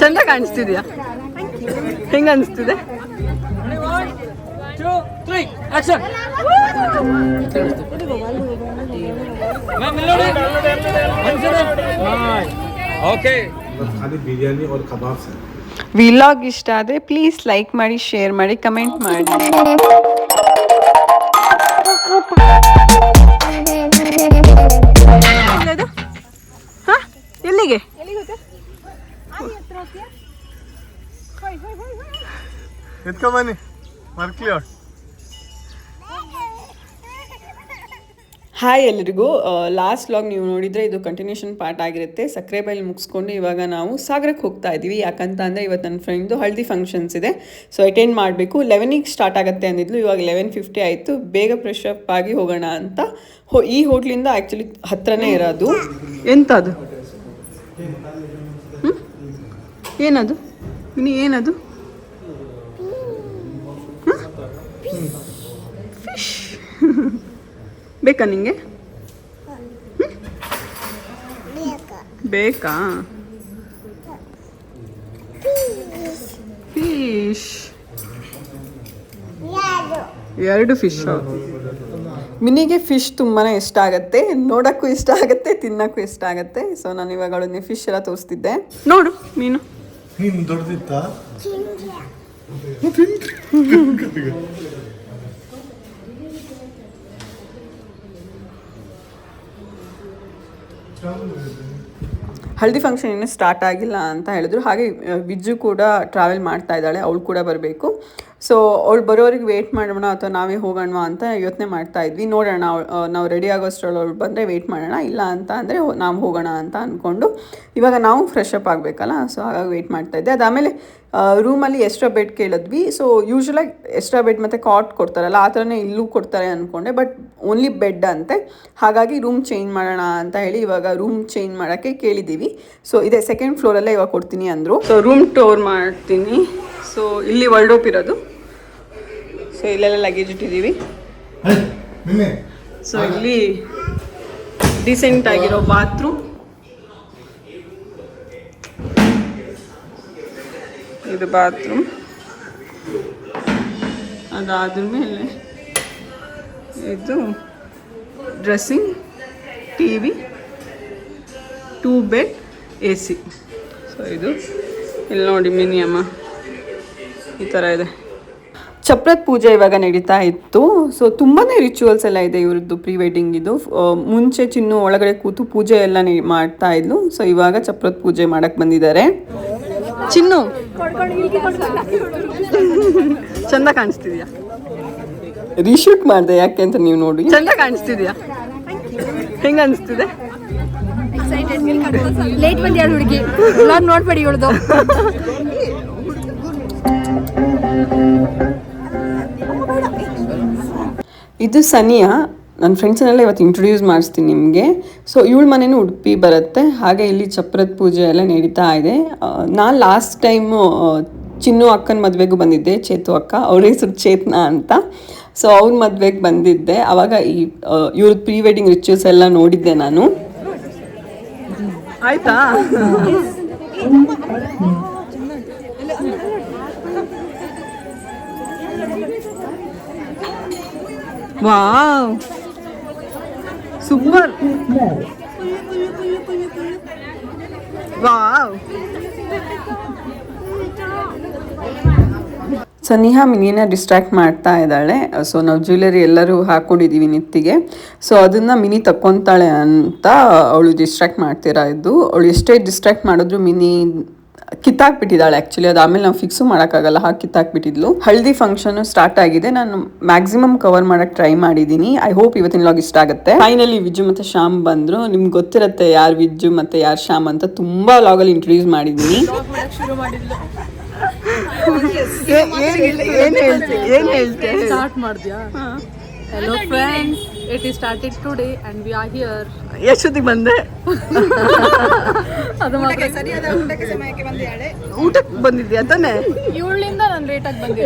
ಚಂದ ಕಾಣಿಸ್ತಿದ್ಯಾ ಹೆಂಗ ಅನಿಸ್ತಿದೆ ಓಕೆ ಬಿರಿಯಾನಿ और ಕಬಾಬ್ಸ್ ವಿಲಾಗ್ ಇಷ್ಟ ಆದರೆ ಪ್ಲೀಸ್ ಲೈಕ್ ಮಾಡಿ ಶೇರ್ ಮಾಡಿ ಕಮೆಂಟ್ ಮಾಡಿ ಎತ್ಕೊ ಬನ್ನಿ. ಮರ್ಕ್ಲಿ ಅವ್ರು ಹಾಯ್ ಎಲ್ಲರಿಗೂ ಲಾಸ್ಟ್ ಲಾಗ್ ನೀವು ನೋಡಿದರೆ ಇದು ಕಂಟಿನ್ಯೂಷನ್ ಪಾರ್ಟ್ ಆಗಿರುತ್ತೆ. ಸಕ್ಕರೆ ಬೈಲ್ ಮುಗಿಸ್ಕೊಂಡು ಇವಾಗ ನಾವು ಸಾಗರಕ್ಕೆ ಹೋಗ್ತಾ ಇದ್ದೀವಿ ಯಾಕಂತ ಅಂದರೆ ಇವತ್ತು ನನ್ನ ಫ್ರೆಂಡ್ದು ಹಳದಿ ಫಂಕ್ಷನ್ಸ್ ಇದೆ. ಸೊ ಅಟೆಂಡ್ ಮಾಡಬೇಕು. ಲೆವೆನಿಗೆ ಸ್ಟಾರ್ಟ್ ಆಗುತ್ತೆ ಅಂದಿದ್ಲು. ಇವಾಗ ಲೆವೆನ್ ಫಿಫ್ಟಿ ಆಯಿತು. ಬೇಗ ಫ್ರೆಶ್ ಅಪ್ ಆಗಿ ಹೋಗೋಣ ಅಂತ. ಹೋ ಈ ಹೋಟ್ಲಿಂದ ಆ್ಯಕ್ಚುಲಿ ಹತ್ತಿರನೇ ಇರೋದು. ಎಂತ ಅದು ಹ್ಮ್? ಏನದು? ಇನ್ನು ಏನದು? ಫಿಶ್ ಬೇಕಾ ನಿಂಗೆ? ಬೇಕಾ? ಫಿಶ್. ಎರಡು ಫಿಶ್ ಮಿನಿಗೆ ಫಿಶ್ ತುಂಬಾ ಇಷ್ಟ ಆಗುತ್ತೆ. ನೋಡೋಕ್ಕೂ ಇಷ್ಟ ಆಗುತ್ತೆ ತಿನ್ನಕ್ಕೂ ಇಷ್ಟ ಆಗುತ್ತೆ. ಸೊ ನಾನು ಇವಾಗ ಅವಳನ್ನೇ ಫಿಶ್ ಎಲ್ಲ ತೋರಿಸ್ತಿದ್ದೆ. ನೋಡು ಮೀನು ನೀನು ದೊಡ್ಡದಿತ್ತ ಹಳದಿ ಫಂಕ್ಷನ್ ಇನ್ನೂ ಸ್ಟಾರ್ಟ್ ಆಗಿಲ್ಲ ಅಂತ ಹೇಳಿದ್ರು. ಹಾಗೆ ವಿಜ್ಜು ಕೂಡ ಟ್ರಾವೆಲ್ ಮಾಡ್ತಾ ಇದ್ದಾಳೆ, ಅವಳು ಕೂಡ ಬರಬೇಕು. ಸೊ ಅವಳು ಬರೋರಿಗೆ ವೆಯ್ಟ್ ಮಾಡೋಣ ಅಥವಾ ನಾವೇ ಹೋಗೋಣ ಅಂತ ಯೋಚನೆ ಮಾಡ್ತಾ ಇದ್ವಿ. ನೋಡೋಣ ನಾವು ರೆಡಿ ಆಗೋಷ್ಟ್ರಲ್ಲಿ ಅವಳು ಬಂದರೆ ವೆಯ್ಟ್ ಮಾಡೋಣ, ಇಲ್ಲ ಅಂತ ಅಂದರೆ ನಾವು ಹೋಗೋಣ ಅಂತ ಅಂದ್ಕೊಂಡು ಇವಾಗ ನಾವು ಫ್ರೆಶ್ ಅಪ್ ಆಗಬೇಕಲ್ಲ ಸೊ ಹಾಗಾಗಿ ವೆಯ್ಟ್ ಮಾಡ್ತಾ ಇದ್ದೆ. ಅದಾದಮೇಲೆ ರೂಮಲ್ಲಿ ಎಕ್ಸ್ಟ್ರಾ ಬೆಡ್ ಕೇಳಿದ್ವಿ. ಸೊ ಯೂಶ್ವಲಾಗಿ ಎಕ್ಸ್ಟ್ರಾ ಬೆಡ್ ಮತ್ತು ಕಾಟ್ ಕೊಡ್ತಾರಲ್ಲ ಆ ಥರನೇ ಇಲ್ಲೂ ಕೊಡ್ತಾರೆ ಅಂದ್ಕೊಂಡೆ ಬಟ್ ಓನ್ಲಿ ಬೆಡ್ ಅಂತೆ. ಹಾಗಾಗಿ ರೂಮ್ ಚೇಂಜ್ ಮಾಡೋಣ ಅಂತ ಹೇಳಿ ಇವಾಗ ರೂಮ್ ಚೇಂಜ್ ಮಾಡೋಕ್ಕೆ ಕೇಳಿದ್ದೀವಿ. ಸೊ ಇದೇ ಸೆಕೆಂಡ್ ಫ್ಲೋರಲ್ಲೇ ಇವಾಗ ಕೊಡ್ತೀನಿ ಅಂದರು. ಸೊ ರೂಮ್ ಟೋರ್ ಮಾಡ್ತೀನಿ. ಸೊ ಇಲ್ಲಿ ವರ್ಲ್ಡೋಪ್ ಇರೋದು. ಸೊ ಇಲ್ಲೆಲ್ಲ ಲಗೇಜ್ ಇಟ್ಟಿದ್ದೀವಿ. ನಿನ್ನೆ. ಸೊ ಇಲ್ಲಿ ಡಿಸೆಂಟ್ ಆಗಿರೋ ಬಾತ್ರೂಮ್ ಇದು ಬಾತ್ರೂಮ್. ಅದಾದ ಮೇಲೆ ಇದು dressing T V two bed A C so ಇದು ಇಲ್ಲಿ ನೋಡಿ ಮಿನಿಯಮ್ಮ ಈ ಥರ ಇದೆ. ಚಪ್ರದ ಪೂಜೆ ಇವಾಗ ನಡೀತಾ ಇತ್ತು. ಸೊ ತುಂಬಾ ರಿಚುವಲ್ಸ್ ಎಲ್ಲ ಇದೆ ಇವ್ರದ್ದು ಪ್ರೀ ವೆಡ್ಡಿಂಗ್ ಇದು ಮುಂಚೆ ಚಿನ್ನು ಒಳಗಡೆ ಕೂತು ಪೂಜೆ ಎಲ್ಲ ಮಾಡ್ತಾ ಇದ್ಲು. ಸೊ ಇವಾಗ ಚಪ್ರದ ಪೂಜೆ ಮಾಡಕ್ ಬಂದಿದ್ದಾರೆ. ಚಿನ್ನು. ಚಂದ ಕಾಣಿಸ್ತಿದ್ಯಾ? ರೀಶೂಟ್ ಮಾಡಿದೆ ಯಾಕೆ ಅಂತ ನೀವು ನೋಡಿ. ಚಂದ ಕಾಣಿಸ್ತಿದ್ಯಾ? ಹೆಂಗ ಅನಿಸ್ತಿದೆ? ಲೇಟ್ ಬಂದು ಎರಡು ಹುಡುಗಿ? ನಾನು ನೋಡ್ಬೇಡಿ ಇವಳ್ದು. ಇದು ಸನಿಯಾ. ನನ್ನ ಫ್ರೆಂಡ್ಸನ್ನೆಲ್ಲ ಇವತ್ತು ಇಂಟ್ರೊಡ್ಯೂಸ್ ಮಾಡಿಸ್ತೀನಿ ನಿಮಗೆ. ಸೊ ಇವಳ ಮನೇನು ಉಡುಪಿ ಬರುತ್ತೆ. ಹಾಗೆ ಇಲ್ಲಿ ಚಪ್ರದ ಪೂಜೆ ಎಲ್ಲ ನಡೀತಾ ಇದೆ. ನಾನು ಲಾಸ್ಟ್ ಟೈಮು ಚಿನ್ನು ಅಕ್ಕನ ಮದುವೆಗೂ ಬಂದಿದ್ದೆ, ಚೇತು ಅಕ್ಕ. ಅವ್ರ ಹೆಸರು ಚೇತನ ಅಂತ. ಸೊ ಅವ್ರ ಮದುವೆಗೆ ಬಂದಿದ್ದೆ. ಆವಾಗ ಈ ಇವ್ರ ಪ್ರೀ ವೆಡ್ಡಿಂಗ್ ರಿಚುವಲ್ಸ್ ಎಲ್ಲ ನೋಡಿದ್ದೆ ನಾನು. ಆಯ್ತಾ? ವಾವ್. Super wow. ಸನಿಹಾ ಮಿನಿನ ಡಿಸ್ಟ್ರಾಕ್ಟ್ ಮಾಡ್ತಾ ಇದ್ದಾಳೆ. ಸೊ ನಾವು ಜ್ಯುವೆಲರಿ ಎಲ್ಲರೂ ಹಾಕೊಂಡಿದ್ದೀವಿ ನಿತ್ತಿಗೆ. ಸೊ ಅದನ್ನು ಮಿನಿ ತಕ್ಕೊತಾಳೆ ಅಂತ ಅವಳು ಡಿಸ್ಟ್ರಾಕ್ಟ್ ಮಾಡ್ತೀರಾ ಇದ್ದು. ಅವಳು ಎಷ್ಟೇ ಡಿಸ್ಟ್ರಾಕ್ಟ್ ಮಾಡಿದ್ರು ಮಿನಿ ಕಿತ್ತಾಕ್ಬಿಟ್ಟಿದ್ದಾಳೆ ಆ್ಯಕ್ಚುಲಿ ಅದು ಆಮೇಲೆ ನಾವು ಫಿಕ್ಸು ಮಾಡೋಕ್ಕಾಗಲ್ಲ. ಹಾಗೆ ಕಿತ್ತಾಕ್ಬಿಟ್ಟಿದ್ಲು. ಹಳದಿ ಫಂಕ್ಷನ್ ಸ್ಟಾರ್ಟ್ ಆಗಿದೆ. ನಾನು ಮ್ಯಾಕ್ಸಿಮಮ್ ಕವರ್ ಮಾಡೋಕ್ಕೆ ಟ್ರೈ ಮಾಡಿದ್ದೀನಿ. ಐ ಹೋಪ್ ಇವತ್ತಿನ ಲಾಗ್ ಇಷ್ಟ ಆಗುತ್ತೆ. ಫೈನಲಿ ವಿಜ್ಜು ಮತ್ತು ಶ್ಯಾಮ್ ಬಂದರು. ನಿಮ್ಗೆ ಗೊತ್ತಿರುತ್ತೆ ಯಾರು ವಿಜ್ಜು ಮತ್ತು ಯಾರು ಶ್ಯಾಮ್ ಅಂತ ತುಂಬ ಲಾಗಲ್ಲಿ ಇಂಟ್ರೊಡ್ಯೂಸ್ ಮಾಡಿದ್ದೀನಿ. ಏನು ಹೇಳ್ತೆ ಏನು ಹೇಳ್ತೆ ಸ್ಟಾರ್ಟ್ ಮಾಡಿದ್ಯಾ? Hello friends it is started today and we are here ಎಷ್ಟೊತ್ತಿಗೆ ಬಂದೆ. ಅದು ಮಾತ್ರ. ಊಟಕ್ಕೆ ಬಂದಿದ್ಯಾ ತಾನೆ? ಇವಳಿಂದ ನಾನು ಲೇಟಾಗಿ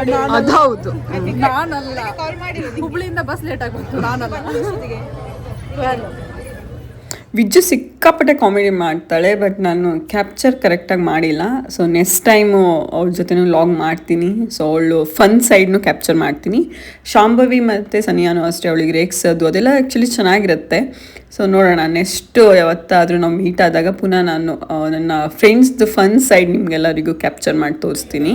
ಅದು ಅದೌದು ನಾನಲ್ಲ. ಹುಬ್ಳಿಯಿಂದ ಬಸ್ ಲೇಟಾಗಿ ಬಂತು. ನಾನಲ್ಲ. ವಿಜ್ಜು ಸಿಕ್ಕಾಪಟ್ಟೆ ಕಾಮಿಡಿ ಮಾಡ್ತಾಳೆ, ಬಟ್ ನಾನು ಕ್ಯಾಪ್ಚರ್ ಕರೆಕ್ಟಾಗಿ ಮಾಡಿಲ್ಲ. ಸೊ ನೆಕ್ಸ್ಟ್ ಟೈಮು ಅವ್ರ ಜೊತೆನೂ ಲಾಗ್ ಮಾಡ್ತೀನಿ. ಸೊ ಅವಳು ಫನ್ ಸೈಡ್ನು ಕ್ಯಾಪ್ಚರ್ ಮಾಡ್ತೀನಿ. ಶಾಂಭವಿ ಮತ್ತು ಸನಿಯಾನು ಅಷ್ಟೇ, ಅವಳಿಗೆ ರೇಗ್ಸೋದು ಅದೆಲ್ಲ ಆ್ಯಕ್ಚುಲಿ ಚೆನ್ನಾಗಿರುತ್ತೆ. ಸೊ ನೋಡೋಣ ನೆಕ್ಸ್ಟು ಯಾವತ್ತಾದರೂ ನಾವು ಮೀಟ್ ಆದಾಗ ಪುನಃ ನಾನು ನನ್ನ ಫ್ರೆಂಡ್ಸ್ದು ಫನ್ ಸೈಡ್ ನಿಮಗೆಲ್ಲರಿಗೂ ಕ್ಯಾಪ್ಚರ್ ಮಾಡಿ ತೋರಿಸ್ತೀನಿ.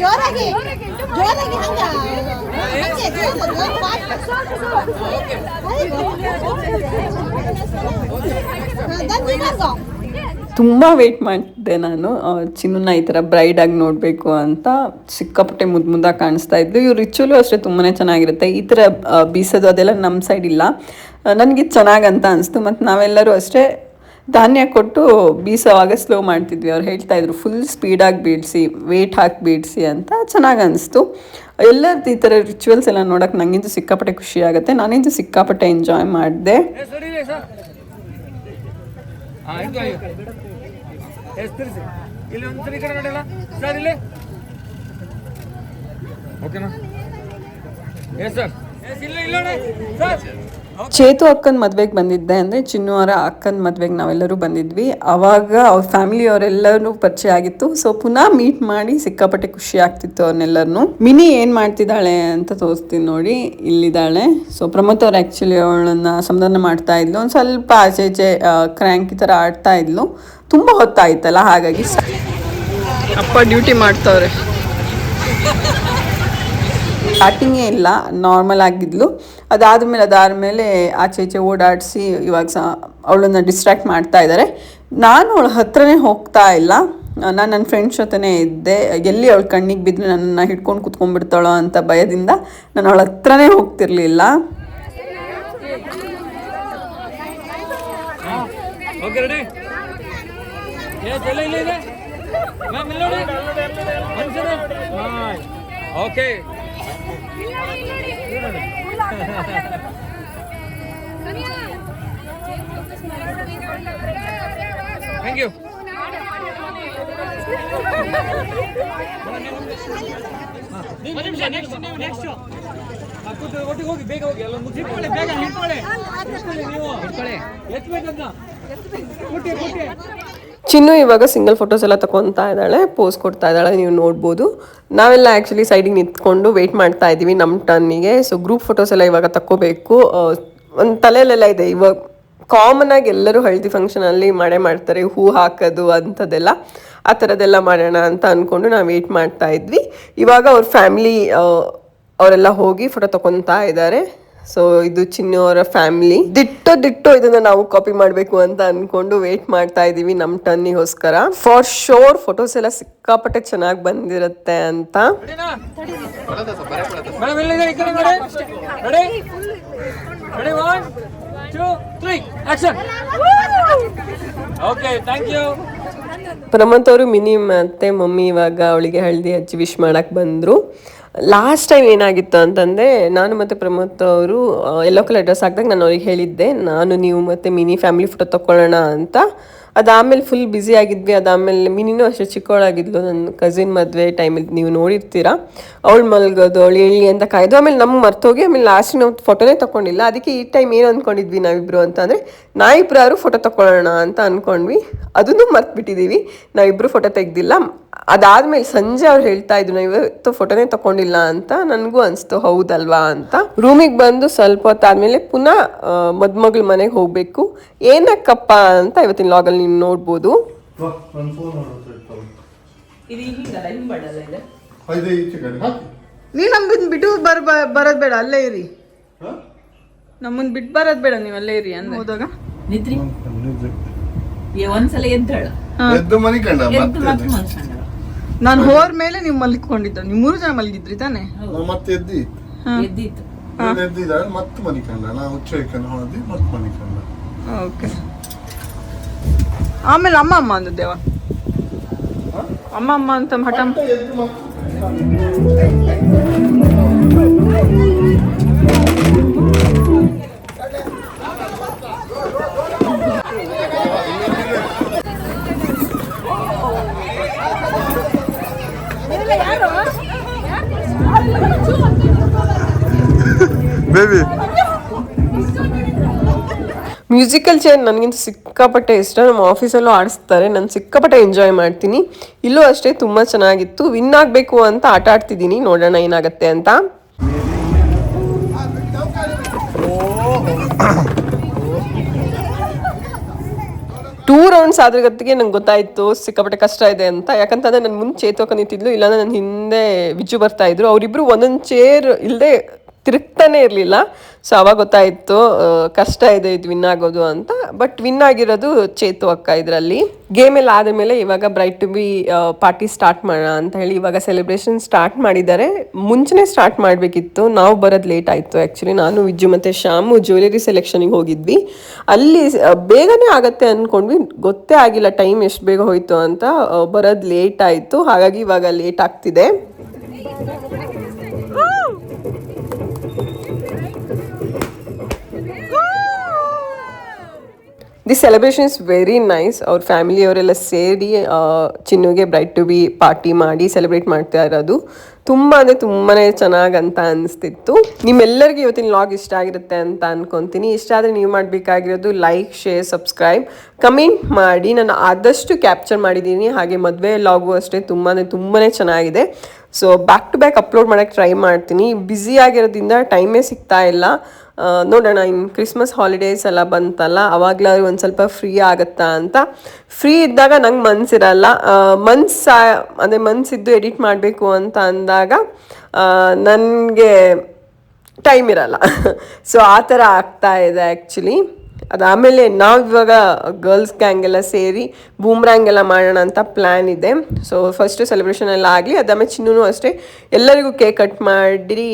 ಜೋರಾಗಿ ಜೋರಾಗಿ. ತುಂಬ ವೆಯ್ಟ್ ಮಾಡಿದ್ದೆ ನಾನು. ಚಿನ್ನ ಈ ಥರ ಬ್ರೈಡಾಗಿ ನೋಡಬೇಕು ಅಂತ ಸಿಕ್ಕಾಪಟ್ಟೆ ಮುದ್ದು ಮುದ್ದಾಗಿ ಕಾಣಿಸ್ತಾ ಇದ್ದು ಇವ್ರು ರಿಚುವಲು ಅಷ್ಟೇ ತುಂಬಾ ಚೆನ್ನಾಗಿರುತ್ತೆ. ಈ ಥರ ಬೀಸೋದು ಅದೆಲ್ಲ ನಮ್ಮ ಸೈಡ್ ಇಲ್ಲ. ನನಗೆ ಅಂತ ಅನಿಸ್ತು. ಮತ್ತು ನಾವೆಲ್ಲರೂ ಅಷ್ಟೇ ಧಾನ್ಯ ಕೊಟ್ಟು ಬೀಸೋವಾಗ ಸ್ಲೋ ಮಾಡ್ತಿದ್ವಿ. ಅವ್ರು ಹೇಳ್ತಾ ಇದ್ರು ಫುಲ್ ಸ್ಪೀಡಾಗಿ ಬೀಡಿಸಿ ವೆಯ್ಟ್ ಹಾಕಿ ಬೀಡಿಸಿ ಅಂತ. ಚೆನ್ನಾಗಿ ಅನಿಸ್ತು ಎಲ್ಲರದ್ದು ಈ ಥರ ರಿಚುವಲ್ಸ್ ಎಲ್ಲ ನೋಡೋಕೆ ನನಗಿಂತೂ ಸಿಕ್ಕಾಪಟ್ಟೆ ಖುಷಿ ಆಗುತ್ತೆ. ನಾನಿಂತೂ ಸಿಕ್ಕಾಪಟ್ಟೆ ಎಂಜಾಯ್ ಮಾಡಿದೆ. ಓಕೆನಾ? ಚೇತು ಅಕ್ಕನ ಮದ್ವೆಗೆ ಬಂದಿದ್ದೆ ಅಂದರೆ ಚಿನ್ನುವರ ಅಕ್ಕನ ಮದ್ವೆಗೆ ನಾವೆಲ್ಲರೂ ಬಂದಿದ್ವಿ. ಅವಾಗ ಅವ್ರ ಫ್ಯಾಮಿಲಿಯವರೆಲ್ಲರೂ ಪರಿಚಯ ಆಗಿತ್ತು. ಸೊ ಪುನಃ ಮೀಟ್ ಮಾಡಿ ಸಿಕ್ಕಾಪಟ್ಟೆ ಖುಷಿ ಆಗ್ತಿತ್ತು ಅವ್ರನ್ನೆಲ್ಲರನ್ನು ಮಿನಿ ಏನು ಮಾಡ್ತಿದ್ದಾಳೆ ಅಂತ ತೋರಿಸ್ತೀನಿ ನೋಡಿ. ಇಲ್ಲಿದ್ದಾಳೆ. ಸೊ ಪ್ರಮೋದ್ ಅವ್ರು ಆ್ಯಕ್ಚುಲಿ ಅವಳನ್ನ ಸಂಧಾನ ಮಾಡ್ತಾ ಇದ್ಲು. ಒಂದು ಸ್ವಲ್ಪ ಆಚೆ ಈಚೆ ಕ್ರ್ಯಾಂಕ್ ಥರ ಆಡ್ತಾ ಇದ್ಲು. ತುಂಬ ಹೊತ್ತಾಯ್ತಲ್ಲ, ಹಾಗಾಗಿ ಅಪ್ಪ ಡ್ಯೂಟಿ ಮಾಡ್ತವ್ರೆ. ಸ್ಟಾರ್ಟಿಂಗೇ ಇಲ್ಲ ನಾರ್ಮಲ್ ಆಗಿದ್ಲು. ಅದಾದಮೇಲೆ ಅದಾದಮೇಲೆ ಆಚೆ ಈಚೆ ಓಡಾಡಿಸಿ ಇವಾಗ ಸಹ ಅವಳನ್ನು ಡಿಸ್ಟ್ರಾಕ್ಟ್ ಮಾಡ್ತಾ ಇದ್ದಾರೆ ನಾನು ಅವಳ ಹತ್ರನೇ ಹೋಗ್ತಾ ಇಲ್ಲ. ನಾನು ನನ್ನ ಫ್ರೆಂಡ್ಸ್ ಜೊತೆನೇ ಇದ್ದೆ. ಎಲ್ಲಿ ಅವಳು ಕಣ್ಣಿಗೆ ಬಿದ್ದರೆ ನನ್ನನ್ನು ಹಿಡ್ಕೊಂಡು ಕುತ್ಕೊಂಡ್ಬಿಡ್ತಾಳೋ ಅಂತ ಭಯದಿಂದ ನಾನು ಅವಳ ಹತ್ರನೇ ಹೋಗ್ತಿರ್ಲಿಲ್ಲ. ಓಕೆ ಥ್ಯಾಂಕ್ ಯು ಒಂದು ನಿಮಿಷ ನೆಕ್ಸ್ಟ್ ನೀವು ನೆಕ್ಸ್ಟ್ ಒಟ್ಟಿಗೆ ಹೋಗಿ ಬೇಗ ಹೋಗಿ ಎಲ್ಲ ಮುಗಿಸ್ಕೊಳ್ಳಿ ಬೇಗ ಹಿಡ್ಕೊಳ್ಳಿ ನೀವು ಹಿಡ್ಕೊಳ್ಳಿ ಎತ್ಬೇಕಂತ ಕುಟ್ಟಿ ಕುಟ್ಟಿ ಚಿನ್ನು ಇವಾಗ ಸಿಂಗಲ್ ಫೋಟೋಸ್ ಎಲ್ಲ ತಗೊತಾ ಇದ್ದಾಳೆ ಪೋಸ್ ಕೊಡ್ತಾ ಇದ್ದಾಳೆ, ನೀವು ನೋಡ್ಬೋದು. ನಾವೆಲ್ಲ ಆ್ಯಕ್ಚುಲಿ ಸೈಡಿಗೆ ನಿಂತ್ಕೊಂಡು ವೆಯ್ಟ್ ಮಾಡ್ತಾ ಇದ್ದೀವಿ ನಮ್ಮ ಟರ್ನಿಗೆ ಸೊ ಗ್ರೂಪ್ ಫೋಟೋಸ್ ಎಲ್ಲ ಇವಾಗ ತಕ್ಕೋಬೇಕು. ಒಂದು ತಲೆಯಲ್ಲೆಲ್ಲ ಇದೆ. ಇವಾಗ ಕಾಮನ್ ಆಗಿ ಎಲ್ಲರೂ ಹಳದಿ ಫಂಕ್ಷನಲ್ಲಿ ಮಾಡೇ ಮಾಡ್ತಾರೆ, ಹೂ ಹಾಕೋದು ಅಂಥದ್ದೆಲ್ಲ ಆ ಥರದ್ದೆಲ್ಲ ಮಾಡೋಣ ಅಂತ ಅಂದ್ಕೊಂಡು ನಾವು ವೆಯ್ಟ್ ಮಾಡ್ತಾ ಇದ್ವಿ. ಇವಾಗ ಅವ್ರ ಫ್ಯಾಮಿಲಿ ಅವರೆಲ್ಲ ಹೋಗಿ ಫೋಟೋ ತಗೊತಾ ಇದ್ದಾರೆ. ಸೊ ಇದು ಚಿನ್ನು ಅವರ ಫ್ಯಾಮಿಲಿ ದಿಟ್ಟೋ ದಿಟ್ಟೋ ಇದನ್ನ ನಾವು ಕಾಪಿ ಮಾಡಬೇಕು ಅಂತ ಅನ್ಕೊಂಡು ವೇಟ್ ಮಾಡ್ತಾ ಇದೀವಿ ನಮ್ಮ ಟನ್ನಿಗೋಸ್ಕರ. ಫಾರ್ ಶೋರ್ ಫೋಟೋಸ್ ಎಲ್ಲ ಸಿಕ್ಕಾಪಟ್ಟೆ ಚೆನ್ನಾಗಿ ಬಂದಿರುತ್ತೆ ಅಂತ. ಪ್ರಮಂತ್ ಅವರು ಮಿನಿ ಮತ್ತೆ ಮಮ್ಮಿ ಇವಾಗ ಅವಳಿಗೆ ಹಳದಿ ಹಚ್ಚಿ ವಿಶ್ ಮಾಡಕ್ ಬಂದ್ರು. ಲಾಸ್ಟ್ ಟೈಮ್ ಏನಾಗಿತ್ತು ಅಂತಂದರೆ, ನಾನು ಮತ್ತು ಪ್ರಮೋತ್ ಅವರು ಎಲ್ಲೋ ಕಲರ್ ಡ್ರೆಸ್ ಹಾಕಿದಾಗ ನಾನು ಅವ್ರಿಗೆ ಹೇಳಿದ್ದೆ, ನಾನು ನೀವು ಮತ್ತು ಮಿನಿ ಫ್ಯಾಮಿಲಿ ಫೋಟೋ ತಗೊಳ್ಳೋಣ ಅಂತ. ಅದಾದಮೇಲೆ ಫುಲ್ ಬ್ಯುಸಿ ಆಗಿದ್ವಿ. ಅದಾದಮೇಲೆ ಮಿನಿನೂ ಅಷ್ಟೇ ಚಿಕ್ಕವಳಾಗಿದ್ಲು. ನನ್ನ ಕಸಿನ್ ಮದುವೆ ಟೈಮಲ್ಲಿ ನೀವು ನೋಡಿರ್ತೀರಾ. ಅವಳು ಮಲ್ಗೋದು, ಅವಳು ಹೇಳಿ ಅಂತ ಕಾಯ್ದು, ಆಮೇಲೆ ನಮ್ಗೆ ಮರ್ತೋಗಿ, ಆಮೇಲೆ ಲಾಸ್ಟ್ ನಾವು ಫೋಟೋನೇ ತೊಗೊಂಡಿಲ್ಲ ಅದಕ್ಕೆ ಈ ಟೈಮ್ ಏನು ಅಂದ್ಕೊಂಡಿದ್ವಿ ನಾವಿಬ್ರು ಅಂತ ಅಂದರೆ ನಾವಿಬ್ರು ಯಾರು ಫೋಟೋ ತೊಗೊಳ್ಳೋಣ ಅಂತ ಅಂದ್ಕೊಂಡ್ವಿ ಅದನ್ನು ಮರ್ತ್ಬಿಟ್ಟಿದ್ದೀವಿ ನಾವಿಬ್ರು ಫೋಟೋ ತೆಗ್ದಿಲ್ಲ. ಅದಾದ್ಮೇಲೆ ಸಂಜೆ ಅವ್ರು ಹೇಳ್ತಾ ಇದ್ರು, ನಾವು ಇವತ್ತು ಫೋಟೋನೇ ತಕೊಂಡಿಲ್ಲ ಅಂತ ನನಗೂ ಅನಿಸ್ತು. ಹೌದಲ್ವಾ? ಅಂತ. ರೂಮಿಗೆ ಬಂದು ಸ್ವಲ್ಪ ಹೊತ್ತಾದ್ಮೇಲೆ ಪುನಃ ಮದ್ಮಗಳ ಮನೆಗೆ ಹೋಗಬೇಕು. ಏನಕ್ಕಪ್ಪ ಅಂತ ಇವತ್ತಿನ ಲಾಗಲ್ಲಿ ನೀವು ನೋಡ್ಬೋದು. ನನ್ ನೀವು ನಮ್ಮನ್ನ ಬಿಟ್ಟು ಬರ ಬರೋದು ಬೇಡ ಅಲ್ಲೇ ಇರಿ. ಹಾ? ನಮ್ಮನ್ನ ಬಿಟ್ಟು ಬರೋದು ಬೇಡ ನೀವು ಅಲ್ಲೇ ಇರಿ ಅಂದ್ರೆ. ಹೋದಾಗ? ನಿದ್ರಿ? ಒಂದ್ಸಲ ಎದ್ದಾಳ. ಎದ್ದು ನಾನು ಹೋರ್ ಮೇಲೆ ನೀವು ಮಲ್ಕೊಂಡಿದ್ದ ನೀವು ಮೂರು ಜನ ಮಲಗಿದ್ರಿ ತಾನೆ? ನಾ ಮತ್ತೆ ಎದ್ದಿ ಎದ್ದಿತ್ತು ಮತ್ತೆ ಮನಿಕಂಡ ನಾ ಹುಚ್ಚ ಮತ್ತೆ ಮನಿ ಓಕೆ. ಆಮೇಲೆ ಅಮ್ಮ ಅಮ್ಮ ಅಂದು ದೇವ ಅಮ್ಮ ಅಮ್ಮ ಅಂತ ಹಠ ಬೇಬಿ ಮ್ಯೂಸಿಕಲ್ ಚೇರ್ ನನಗಿಂತ ಸಿಕ್ಕಾಪಟ್ಟೆ ಇಷ್ಟ. ನಮ್ಮ ಆಫೀಸಲ್ಲೂ ಆಡಿಸ್ತಾರೆ. ನಾನು ಸಿಕ್ಕಾಪಟ್ಟೆ ಎಂಜಾಯ್ ಮಾಡ್ತೀನಿ. ಇಲ್ಲೂ ಅಷ್ಟೇ ತುಂಬ ಚೆನ್ನಾಗಿತ್ತು. ವಿನ್ ಆಗಬೇಕು ಅಂತ ಆಟ ಆಡ್ತಿದ್ದೀನಿ. ನೋಡೋಣ ಏನಾಗುತ್ತೆ ಅಂತ. ಟೂ ರೌಂಡ್ಸ್ ಆದ್ರ ಗತ್ತಿಗೆ ನಂಗೆ ಗೊತ್ತಾಯಿತು. ಸಿಕ್ಕಾಪಟ್ಟೆ ಕಷ್ಟ ಇದೆ ಅಂತ. ಯಾಕಂತಂದ್ರೆ ನನ್ನ ಮುಂದೆ ಚೇತೋಕ ನಿಂತಿದ್ಲು. ಇಲ್ಲಾಂದ್ರೆ ನನ್ನ ಹಿಂದೆ ವಿಜು ಬರ್ತಾ ಇದ್ರು. ಅವರಿಬ್ರು ಒಂದೊಂದು ಚೇರ್ ಇಲ್ಲದೆ ತಿರುಗ್ತಾನೆ ಇರಲಿಲ್ಲ. ಸೊ ಅವಾಗ ಗೊತ್ತಾಯಿತು ಕಷ್ಟ ಇದೆ, ಇದು ವಿನ್ ಆಗೋದು ಅಂತ. ಬಟ್ ವಿನ್ ಆಗಿರೋದು ಚೇತು ಅಕ್ಕ ಇದರಲ್ಲಿ. ಗೇಮ್ ಎಲ್ಲ ಆದಮೇಲೆ ಇವಾಗ bride to be party start ಮಾಡೋಣ ಅಂತ ಹೇಳಿ ಇವಾಗ ಸೆಲೆಬ್ರೇಷನ್ ಸ್ಟಾರ್ಟ್ ಮಾಡಿದ್ದಾರೆ. ಮುಂಚೆನೇ ಸ್ಟಾರ್ಟ್ ಮಾಡಬೇಕಿತ್ತು. ನಾವು ಬರೋದು ಲೇಟ್ ಆಯಿತು. ಆ್ಯಕ್ಚುಲಿ ನಾನು ವಿಜ್ಜು ಮತ್ತು ಶ್ಯಾಮು ಜ್ಯುವೆಲರಿ ಸೆಲೆಕ್ಷನಿಗೆ ಹೋಗಿದ್ವಿ. ಅಲ್ಲಿ ಬೇಗನೆ ಆಗತ್ತೆ ಅಂದ್ಕೊಂಡ್ವಿ ಗೊತ್ತೇ ಆಗಿಲ್ಲ ಟೈಮ್ ಎಷ್ಟು ಬೇಗ ಹೋಯಿತು ಅಂತ. ಬರೋದು ಲೇಟ್ ಆಯಿತು. ಹಾಗಾಗಿ ಇವಾಗ ಲೇಟ್ ಆಗ್ತಿದೆ. The celebration is very nice ಅವ್ರ ಫ್ಯಾಮಿಲಿಯವರೆಲ್ಲ ಸೇರಿ ಚಿನ್ನುಗೆ ಬ್ರೈಟ್ ಟು ಬಿ ಪಾರ್ಟಿ ಮಾಡಿ ಸೆಲೆಬ್ರೇಟ್ ಮಾಡ್ತಾ ಇರೋದು. ತುಂಬ ಅಂದರೆ ತುಂಬಾ ಚೆನ್ನಾಗಿ ಅಂತ ಅನಿಸ್ತಿತ್ತು. ನಿಮ್ಮೆಲ್ಲರಿಗೂ ಇವತ್ತಿನ ಲಾಗ್ ಇಷ್ಟ ಆಗಿರುತ್ತೆ ಅಂತ ಅನ್ಕೊತೀನಿ. ಇಷ್ಟ ಆದರೆ ನೀವು ಮಾಡಬೇಕಾಗಿರೋದು ಲೈಕ್ ಶೇರ್ ಸಬ್ಸ್ಕ್ರೈಬ್ ಕಮೆಂಟ್ ಮಾಡಿ. ನಾನು ಆದಷ್ಟು ಕ್ಯಾಪ್ಚರ್ ಮಾಡಿದ್ದೀನಿ. ಹಾಗೆ ಮದುವೆ ಲಾಗು ಅಷ್ಟೇ ತುಂಬಾ ತುಂಬಾ ಚೆನ್ನಾಗಿದೆ. So back to back upload ಮಾಡೋಕ್ಕೆ ಟ್ರೈ ಮಾಡ್ತೀನಿ. ಬ್ಯುಸಿ ಆಗಿರೋದ್ರಿಂದ ಟೈಮೇ ಸಿಗ್ತಾ ಇಲ್ಲ. ನೋಡೋಣ ಇನ್ನು ಕ್ರಿಸ್ಮಸ್ ಹಾಲಿಡೇಸ್ ಎಲ್ಲ ಬಂತಲ್ಲ, ಅವಾಗಲಾದ್ರೂ ಒಂದು ಸ್ವಲ್ಪ ಫ್ರೀ ಆಗುತ್ತಾ ಅಂತ. ಫ್ರೀ ಇದ್ದಾಗ ನಂಗೆ ಮನ್ಸಿರಲ್ಲ. ಮನ್ಸ ಅಂದರೆ ಮನ್ಸಿದ್ದು ಎಡಿಟ್ ಮಾಡಬೇಕು ಅಂತ ಅಂದಾಗ ನನಗೆ ಟೈಮ್ ಇರಲ್ಲ. ಸೊ ಆ ಥರ ಆಗ್ತಾ ಇದೆ ಆ್ಯಕ್ಚುಲಿ ಅದಾದಮೇಲೆ ನಾವು ಇವಾಗ ಗರ್ಲ್ಸ್ ಗ್ಯಾಂಗ್ ಎಲ್ಲ ಸೇರಿ ಬೂಮ್ರಾಂಗ್ ಎಲ್ಲ ಮಾಡೋಣ ಅಂತ ಪ್ಲ್ಯಾನ್ ಇದೆ. ಸೊ ಫಸ್ಟ್ ಸೆಲೆಬ್ರೇಷನ್ ಎಲ್ಲ ಆಗಲಿ, ಅದಾದಮೇಲೆ ಚಿನ್ನೂ ಅಷ್ಟೇ ಎಲ್ಲರಿಗೂ ಕೇಕ್ ಕಟ್ ಮಾಡಿ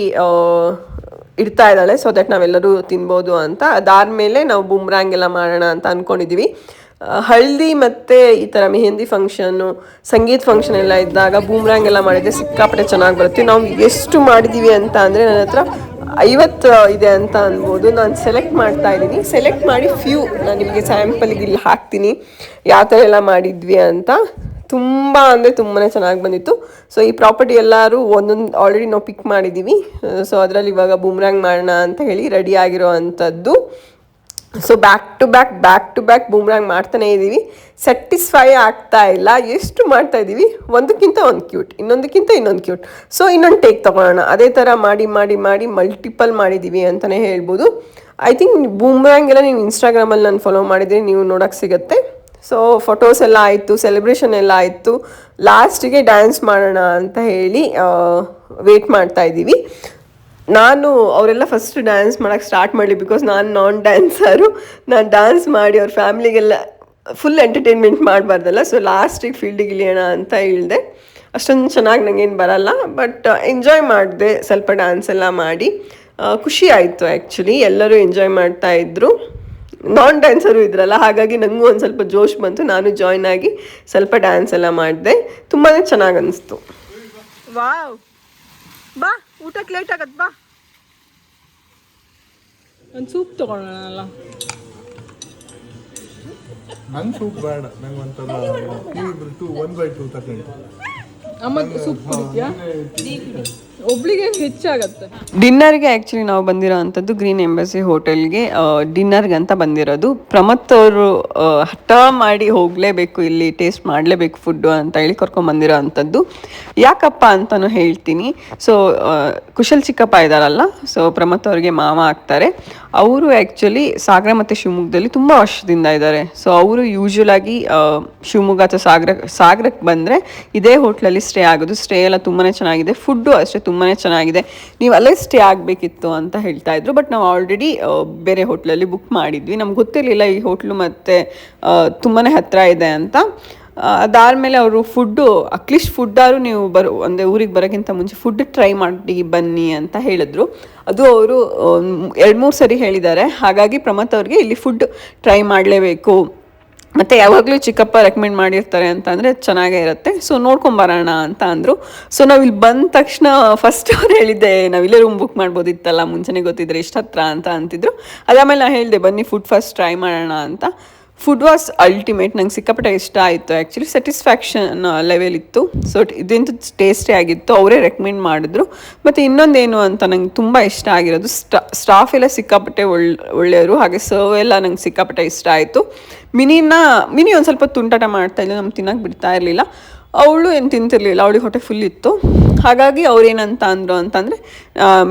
ಇಡ್ತಾ ಇದ್ದಾಳೆ. ಸೊ ದಟ್ ನಾವೆಲ್ಲರೂ ತಿನ್ಬೋದು ಅಂತ. ಅದಾದಮೇಲೆ ನಾವು ಬುಮ್ರಾಂಗ್ ಎಲ್ಲ ಮಾಡೋಣ ಅಂತ ಅಂದ್ಕೊಂಡಿದ್ದೀವಿ ಹಳದಿ ಮತ್ತು ಈ ಥರ ಮೆಹಂದಿ ಫಂಕ್ಷನ್ನು ಸಂಗೀತ ಫಂಕ್ಷನ್ ಎಲ್ಲ ಇದ್ದಾಗ ಬೂಮ್ರಾಂಗ್ ಎಲ್ಲ ಮಾಡಿದರೆ ಸಿಕ್ಕಾಪಟ್ಟೆ ಚೆನ್ನಾಗಿ ಬರುತ್ತೆ. ನಾವು ಎಷ್ಟು ಮಾಡಿದ್ದೀವಿ ಅಂತ ಅಂದರೆ ನನ್ನ ಹತ್ರ ಐವತ್ತು ಇದೆ ಅಂತ ಅನ್ಬೋದು. ನಾನು ಸೆಲೆಕ್ಟ್ ಮಾಡ್ತಾ ಇದ್ದೀನಿ. ಸೆಲೆಕ್ಟ್ ಮಾಡಿ ಫ್ಯೂ ನಾನು ನಿಮಗೆ ಸ್ಯಾಂಪಲ್ಗೆ ಇಲ್ಲಿ ಹಾಕ್ತೀನಿ. ಯಾವ ಥರ ಎಲ್ಲ ಮಾಡಿದ್ವಿ ಅಂತ. ತುಂಬ ಅಂದರೆ ತುಂಬಾ ಚೆನ್ನಾಗಿ ಬಂದಿತ್ತು. ಸೊ ಈ ಪ್ರಾಪರ್ಟಿ ಎಲ್ಲರೂ ಒಂದೊಂದು ಆಲ್ರೆಡಿ ನಾವು ಪಿಕ್ ಮಾಡಿದ್ದೀವಿ ಸೊ ಅದರಲ್ಲಿ ಇವಾಗ ಬೂಮ್ರಾಂಗ್ ಮಾಡೋಣ ಅಂತ ಹೇಳಿ ರೆಡಿ ಆಗಿರೋ ಅಂಥದ್ದು. So back to back back to back boomerang ಮಾಡ್ತಾನೆ ಇದ್ದೀವಿ ಸ್ಯಾಟಿಸ್ಫೈ ಆಗ್ತಾ ಇಲ್ಲ. ಎಷ್ಟು ಮಾಡ್ತಾ ಇದ್ದೀವಿ ಒಂದಕ್ಕಿಂತ ಒಂದು ಕ್ಯೂಟ್ ಇನ್ನೊಂದಕ್ಕಿಂತ ಇನ್ನೊಂದು ಕ್ಯೂಟ್ ಸೊ ಇನ್ನೊಂದು ಟೇಕ್ ತೊಗೊಳ್ಳೋಣ. ಅದೇ ಥರ ಮಾಡಿ ಮಾಡಿ ಮಾಡಿ ಮಲ್ಟಿಪಲ್ ಮಾಡಿದ್ದೀವಿ ಅಂತಲೇ ಹೇಳ್ಬೋದು. ಐ ಥಿಂಕ್ ಬೂಮ್ರಾಂಗ್ ಎಲ್ಲ ನೀವು ಇನ್ಸ್ಟಾಗ್ರಾಮಲ್ಲಿ ನಾನು ಫಾಲೋ ಮಾಡಿದರೆ ನೀವು ನೋಡೋಕ್ಕೆ ಸಿಗುತ್ತೆ. ಸೊ ಫೋಟೋಸ್ ಎಲ್ಲ ಆಯಿತು ಸೆಲೆಬ್ರೇಷನ್ ಎಲ್ಲ ಆಯಿತು. ಲಾಸ್ಟಿಗೆ ಡ್ಯಾನ್ಸ್ ಮಾಡೋಣ ಅಂತ ಹೇಳಿ ವೇಟ್ ಮಾಡ್ತಾ ಇದ್ದೀವಿ. ನಾನು ಅವರೆಲ್ಲ ಫಸ್ಟ್ ಡ್ಯಾನ್ಸ್ ಮಾಡೋಕ್ಕೆ ಸ್ಟಾರ್ಟ್ ಮಾಡಲಿ ಬಿಕಾಸ್ ನಾನು ನಾನ್ ಡ್ಯಾನ್ಸರು ನಾನು ಡ್ಯಾನ್ಸ್ ಮಾಡಿ ಅವ್ರ ಫ್ಯಾಮ್ಲಿಗೆಲ್ಲ ಫುಲ್ ಎಂಟರ್ಟೈನ್ಮೆಂಟ್ ಮಾಡಬಾರ್ದಲ್ಲ. ಸೊ ಲಾಸ್ಟಿಗೆ ಫೀಲ್ಡಿಗೆ ಇಳಿಯೋಣ ಅಂತ ಹೇಳಿದೆ. ಅಷ್ಟೊಂದು ಚೆನ್ನಾಗಿ ನನಗೇನು ಬರಲ್ಲ ಬಟ್ ಎಂಜಾಯ್ ಮಾಡಿದೆ, ಸ್ವಲ್ಪ ಡ್ಯಾನ್ಸ್ ಎಲ್ಲ ಮಾಡಿ. ಖುಷಿ ಆಯಿತು ಆ್ಯಕ್ಚುಲಿ ಎಲ್ಲರೂ ಎಂಜಾಯ್ ಮಾಡ್ತಾ ಇದ್ರು. ನಾನ್ ಡ್ಯಾನ್ಸರು ಇದ್ರಲ್ಲ ಹಾಗಾಗಿ ನನಗೂ ಒಂದು ಸ್ವಲ್ಪ ಜೋಶ್ ಬಂತು ನಾನು ಜಾಯ್ನ್ ಆಗಿ ಸ್ವಲ್ಪ ಡ್ಯಾನ್ಸ್ ಎಲ್ಲ ಮಾಡಿದೆ. ತುಂಬಾ ಚೆನ್ನಾಗಿ ಅನಿಸ್ತು. ವಾವ್. ಬಾ ಊಟಕ್ಕೆ ಲೇಟ್ ಆಗತ್ತೆ ಬಾ. ಒಂದು ಸೂಪ್ ತಗೊಳ್ಳೋಣ ನಂಗೆ ಸೂಪ್ ಬೇಡ ನಂಗೆ ಒಂಥರ ಟೂ ಒನ್ ಬೈ ಟೂ ತಗೊಂಡು ಅಮ್ಮ ಸೂಪ್ ಕುಡಿದ್ಯಾ ಒಬ್ಳಿಗೆ ಹೆಚ್ಚಾಗತ್ತೆ. ಡಿನ್ನರ್ಗೆ ಆ್ಯಕ್ಚುಲಿ ನಾವು ಬಂದಿರೋ ಅಂಥದ್ದು ಗ್ರೀನ್ ಎಂಬಸಿ ಹೋಟೆಲ್ಗೆ ಡಿನ್ನರ್ಗೆ ಅಂತ ಬಂದಿರೋದು. ಪ್ರಮತ್ ಅವರು ಹಠ ಮಾಡಿ ಹೋಗಲೇಬೇಕು ಇಲ್ಲಿ, ಟೇಸ್ಟ್ ಮಾಡಲೇಬೇಕು ಫುಡ್ಡು ಅಂತ ಹೇಳಿ ಕರ್ಕೊಂಬಂದಿರೋ ಅಂಥದ್ದು ಯಾಕಪ್ಪ ಅಂತಲೂ ಹೇಳ್ತೀನಿ. ಸೊ ಕುಶಲ್ ಚಿಕ್ಕಪ್ಪ ಇದ್ದಾರಲ್ಲ ಸೊ ಪ್ರಮತ್ ಅವ್ರಿಗೆ ಮಾವ ಆಗ್ತಾರೆ. ಅವರು ಆ್ಯಕ್ಚುಲಿ ಸಾಗರ ಮತ್ತು ಶಿವಮೊಗ್ಗದಲ್ಲಿ ತುಂಬ ವರ್ಷದಿಂದ ಇದ್ದಾರೆ. ಸೊ ಅವರು ಯೂಶ್ವಲಾಗಿ ಶಿವಮೊಗ್ಗ ಅಥವಾ ಸಾಗರ, ಸಾಗರಕ್ಕೆ ಬಂದರೆ ಇದೇ ಹೋಟ್ಲಲ್ಲಿ ಸ್ಟೇ ಆಗೋದು. ಸ್ಟೇ ಎಲ್ಲ ತುಂಬಾ ಚೆನ್ನಾಗಿದೆ. ಫುಡ್ಡು ಅಷ್ಟೇ ತುಂಬಾ ಚೆನ್ನಾಗಿದೆ. ನೀವು ಅಲ್ಲೇ ಸ್ಟೇ ಆಗಬೇಕಿತ್ತು ಅಂತ ಹೇಳ್ತಾ ಇದ್ರು ಬಟ್ ನಾವು ಆಲ್ರೆಡಿ ಬೇರೆ ಹೋಟ್ಲಲ್ಲಿ ಬುಕ್ ಮಾಡಿದ್ವಿ. ನಮ್ಗೆ ಗೊತ್ತಿರಲಿಲ್ಲ ಈ ಹೋಟ್ಲು ಮತ್ತೆ ತುಂಬಾ ಹತ್ತಿರ ಇದೆ ಅಂತ. ಅದಾದಮೇಲೆ ಅವರು ಫುಡ್ಡು ಅಟ್ಲೀಸ್ಟ್ ಫುಡ್ಡಾದ್ರು ನೀವು ಬರೋ, ಅಂದರೆ ಊರಿಗೆ ಬರೋಕ್ಕಿಂತ ಮುಂಚೆ ಫುಡ್ ಟ್ರೈ ಮಾಡಿ ಬನ್ನಿ ಅಂತ ಹೇಳಿದ್ರು. ಅದು ಅವರು ಎರಡು ಮೂರು ಸರಿ ಹೇಳಿದ್ದಾರೆ. ಹಾಗಾಗಿ ಪ್ರಮತ್ ಅವ್ರಿಗೆ ಇಲ್ಲಿ ಫುಡ್ ಟ್ರೈ ಮಾಡಲೇಬೇಕು. ಮತ್ತು ಯಾವಾಗಲೂ ಚಿಕ್ಕಪ್ಪ ರೆಕಮೆಂಡ್ ಮಾಡಿರ್ತಾರೆ ಅಂತಂದರೆ ಚೆನ್ನಾಗೇ ಇರುತ್ತೆ. ಸೊ ನೋಡ್ಕೊಂಬರೋಣ ಅಂತ ಅಂದರು. ಸೊ ನಾವು ಇಲ್ಲಿ ಬಂದ ತಕ್ಷಣ ಫಸ್ಟ್ ಅವ್ರು ಹೇಳಿದ್ದೆ ನಾವಿಲ್ಲೇ ರೂಮ್ ಬುಕ್ ಮಾಡ್ಬೋದಿತ್ತಲ್ಲ, ಮುಂಚೆನೇ ಗೊತ್ತಿದ್ರೆ ಇಷ್ಟು ಹತ್ರ ಅಂತ ಅಂತಿದ್ರು. ಅದಾದಮೇಲೆ ನಾನು ಹೇಳಿದೆ, ಬನ್ನಿ ಫುಡ್ ಫಸ್ಟ್ ಟ್ರೈ ಮಾಡೋಣ ಅಂತ. ಫುಡ್ ವಾಸ್ ಅಲ್ಟಿಮೇಟ್ ನಂಗೆ ಸಿಕ್ಕಾಪಟ್ಟೆ ಇಷ್ಟ ಆಯಿತು. ಆ್ಯಕ್ಚುಲಿ ಸ್ಯಾಟಿಸ್ಫ್ಯಾಕ್ಷನ್ ಲೆವೆಲ್ ಇತ್ತು. ಸೊ ಇದಿಂತ ಟೇಸ್ಟಿ ಆಗಿತ್ತು. ಅವರೇ ರೆಕಮೆಂಡ್ ಮಾಡಿದ್ರು. ಮತ್ತು ಇನ್ನೊಂದೇನು ಅಂತ ನಂಗೆ ತುಂಬ ಇಷ್ಟ ಆಗಿರೋದು ಸ್ಟಾ ಸ್ಟಾಫ್ ಎಲ್ಲ ಸಿಕ್ಕಾಪಟ್ಟೆ ಒಳ್ಳೆ ಒಳ್ಳೆಯವರು. ಹಾಗೆ ಸರ್ವ್ ಎಲ್ಲ ನಂಗೆ ಸಿಕ್ಕಾಪಟ್ಟೆ ಇಷ್ಟ ಆಯಿತು. ಮಿನಿನ, ಮಿನಿ ಒಂದು ಸ್ವಲ್ಪ ತುಂಟಾಟ ಮಾಡ್ತಾ ಇಲ್ಲ, ನಮ್ಗೆ ತಿನ್ನಕ್ಕೆ ಬಿಡ್ತಾ ಇರಲಿಲ್ಲ. ಅವಳು ಏನು ತಿಂತಿರ್ಲಿಲ್ಲ, ಅವಳಿಗೆ ಹೊಟ್ಟೆ ಫುಲ್ ಇತ್ತು. ಹಾಗಾಗಿ ಅವ್ರು ಏನಂತ ಅಂದರು ಅಂತಂದರೆ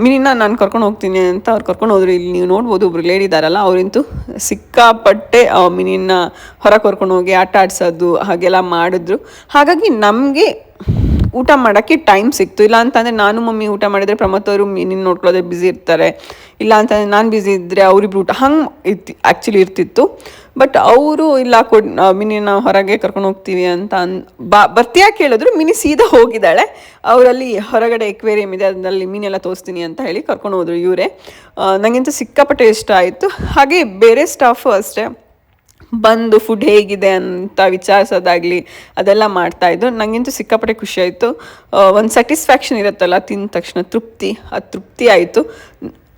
ಮಿನಿನ ನಾನು ಕರ್ಕೊಂಡು ಹೋಗ್ತೀನಿ ಅಂತ ಅವ್ರು ಕರ್ಕೊಂಡು ಹೋದ್ರು. ಇಲ್ಲಿ ನೀವು ನೋಡ್ಬೋದು, ಒಬ್ರು ಲೇಡಿ ಇದ್ದಾರಲ್ಲ ಅವರಿಂತೂ ಸಿಕ್ಕಾಪಟ್ಟೆ ಮಿನಿನ ಹೊರ ಕರ್ಕೊಂಡು ಹೋಗಿ ಆಟ ಆಡಿಸೋದು, ಹಾಗೆಲ್ಲ ಮಾಡಿದ್ರು. ಹಾಗಾಗಿ ನಮಗೆ ಊಟ ಮಾಡೋಕ್ಕೆ ಟೈಮ್ ಸಿಕ್ತು. ಇಲ್ಲ ಅಂತಂದರೆ ನಾನು ಮಮ್ಮಿ ಊಟ ಮಾಡಿದರೆ ಪ್ರಮೋತ್ ಅವರು ಮೀನಿನ ನೋಡ್ಕೊಳ್ಳೋದೇ ಬ್ಯುಸಿ ಇರ್ತಾರೆ. ಇಲ್ಲ ಅಂತಂದರೆ ನಾನು ಬ್ಯುಸಿ ಇದ್ದರೆ ಅವ್ರಿಬ್ರು ಊಟ ಹಂಗೆ ಇತ್ತು ಆ್ಯಕ್ಚುಲಿ ಇರ್ತಿತ್ತು. ಬಟ್ ಅವರು, ಇಲ್ಲ ಕೊಡ್ ಮಿನಿನ ಹೊರಗೆ ಕರ್ಕೊಂಡು ಹೋಗ್ತೀವಿ ಅಂತ ಅನ್, ಬಾ, ಬರ್ತೀಯಾ ಕೇಳಿದ್ರು. ಮಿನಿ ಸೀದಾ ಹೋಗಿದ್ದಾಳೆ. ಅವರಲ್ಲಿ ಹೊರಗಡೆ ಎಕ್ವೇರಿಯಂ ಇದೆ, ಅದರಲ್ಲಿ ಮೀನೆಲ್ಲ ತೋರಿಸ್ತೀನಿ ಅಂತ ಹೇಳಿ ಕರ್ಕೊಂಡು ಹೋದರು ಇವರೇ. ನನಗಿಂತ ಸಿಕ್ಕಾಪಟ್ಟೆ ಇಷ್ಟ ಆಯಿತು. ಹಾಗೆ ಬೇರೆ ಸ್ಟಾಫು ಅಷ್ಟೇ. ಬಂದು ಫುಡ್ ಹೇಗಿದೆ ಅಂತ ವಿಚಾರಿಸೋದಾಗಲಿ ಅದೆಲ್ಲ ಮಾಡ್ತಾಯಿದ್ರು ನನಗಂತೂ ಸಿಕ್ಕಾಪಟ್ಟೆ ಖುಷಿ ಆಯಿತು. ಒಂದು ಸ್ಯಾಟಿಸ್ಫ್ಯಾಕ್ಷನ್ ಇರುತ್ತಲ್ಲ ತಿಂದ ತಕ್ಷಣ ತೃಪ್ತಿ ಆ ತೃಪ್ತಿ ಆಯಿತು.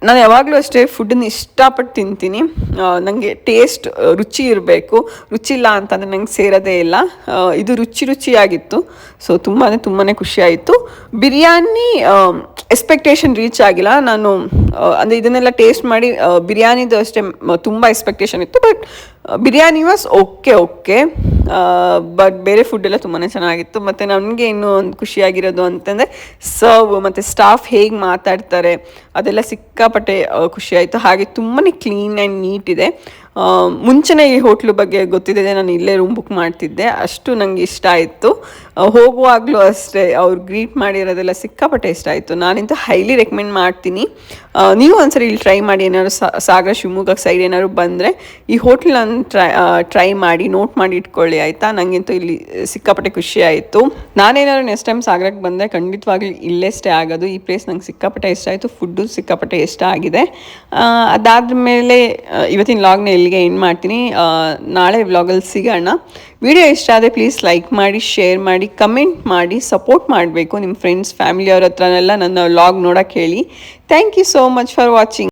ನಾನು ಯಾವಾಗಲೂ ಅಷ್ಟೇ ಫುಡ್ಡನ್ನ ಇಷ್ಟಪಟ್ಟು ತಿಂತೀನಿ. ನನಗೆ ಟೇಸ್ಟ್ ರುಚಿ ಇರಬೇಕು. ರುಚಿ ಇಲ್ಲ ಅಂತಂದರೆ ನಂಗೆ ಸೇರೋದೇ ಇಲ್ಲ. ಇದು ರುಚಿ ರುಚಿಯಾಗಿತ್ತು. ಸೊ ತುಂಬಾ ತುಂಬಾ ಖುಷಿಯಾಯಿತು ಬಿರಿಯಾನಿ ಎಕ್ಸ್ಪೆಕ್ಟೇಷನ್ ರೀಚ್ ಆಗಿಲ್ಲ. ನಾನು ಅಂದರೆ ಇದನ್ನೆಲ್ಲ ಟೇಸ್ಟ್ ಮಾಡಿ ಬಿರಿಯಾನಿದು ಅಷ್ಟೇ ತುಂಬ ಎಕ್ಸ್ಪೆಕ್ಟೇಷನ್ ಇತ್ತು but biryani was okay okay but ಬೇರೆ ಫುಡ್ ಎಲ್ಲ ತುಂಬಾ ಚೆನ್ನಾಗಿತ್ತು. ಮತ್ತು ನನಗೆ ಇನ್ನೂ ಒಂದು ಖುಷಿಯಾಗಿರೋದು ಅಂತಂದರೆ ಸರ್ವ್ ಮತ್ತು ಸ್ಟಾಫ್ ಹೇಗೆ ಮಾತಾಡ್ತಾರೆ, ಅದೆಲ್ಲ ಸಿಕ್ಕಾಪಟ್ಟೆ ಖುಷಿಯಾಯಿತು. ಹಾಗೆ ತುಂಬಾ ಕ್ಲೀನ್ ಆ್ಯಂಡ್ ನೀಟ್ ಇದೆ. ಮುಂಚೆನೇ ಈ ಹೋಟ್ಲು ಬಗ್ಗೆ ಗೊತ್ತಿದೆ ನಾನು ಇಲ್ಲೇ ರೂಮ್ ಬುಕ್ ಮಾಡ್ತಿದ್ದೆ. ಅಷ್ಟು ನನಗೆ ಇಷ್ಟ ಆಯಿತು. ಹೋಗುವಾಗಲೂ ಅಷ್ಟೇ ಅವ್ರು ಗ್ರೀಟ್ ಮಾಡಿರೋದೆಲ್ಲ ಸಿಕ್ಕಾಪಟ್ಟೆ ಇಷ್ಟ ಆಯಿತು. ನಾನಿಂತೂ ಹೈಲಿ ರೆಕಮೆಂಡ್ ಮಾಡ್ತೀನಿ. ನೀವು ಒಂದ್ಸರಿ ಇಲ್ಲಿ ಟ್ರೈ ಮಾಡಿ, ಏನಾದ್ರು ಸಾಗರ ಶಿವಮೊಗ್ಗ ಸೈಡ್ ಏನಾದ್ರು ಬಂದರೆ ಈ ಹೋಟ್ಲನ್ನ ಟ್ರೈ ಟ್ರೈ ಮಾಡಿ ನೋಟ್ ಮಾಡಿ ಇಟ್ಕೊಳ್ಳಿ, ಆಯಿತಾ? ನನಗಂತೂ ಇಲ್ಲಿ ಸಿಕ್ಕಾಪಟ್ಟೆ ಖುಷಿ ಆಯಿತು. ನಾನೇನಾದ್ರು ನೆಕ್ಸ್ಟ್ ಟೈಮ್ ಸಾಗರಕ್ಕೆ ಬಂದರೆ ಖಂಡಿತವಾಗ್ಲೂ ಇಲ್ಲೇ ಸ್ಟೇ ಆಗೋದು. ಈ ಪ್ಲೇಸ್ ನಂಗೆ ಸಿಕ್ಕಾಪಟ್ಟೆ ಇಷ್ಟ ಆಯಿತು. ಫುಡ್ಡು ಸಿಕ್ಕಾಪಟ್ಟೆ ಇಷ್ಟ ಆಗಿದೆ. ಅದಾದ ಮೇಲೆ ಇವತ್ತಿನ ವ್ಲಾಗ್ನ ಇಲ್ಲಿಗೆ ಏನು ಮಾಡ್ತೀನಿ. ನಾಳೆ ವ್ಲಾಗಲ್ಲಿ ಸಿಗೋಣ. ವಿಡಿಯೋ ಇಷ್ಟ ಆದರೆ ಪ್ಲೀಸ್ ಲೈಕ್ ಮಾಡಿ ಶೇರ್ ಮಾಡಿ ಕಮೆಂಟ್ ಮಾಡಿ ಸಪೋರ್ಟ್ ಮಾಡಬೇಕು. ನಿಮ್ಮ ಫ್ರೆಂಡ್ಸ್ ಫ್ಯಾಮಿಲಿಯವ್ರ ಹತ್ರನೆಲ್ಲ ನನ್ನ ವ್ಲಾಗ್ ನೋಡೋಕ್ಕೆ ಹೇಳಿ. Thank you so much for watching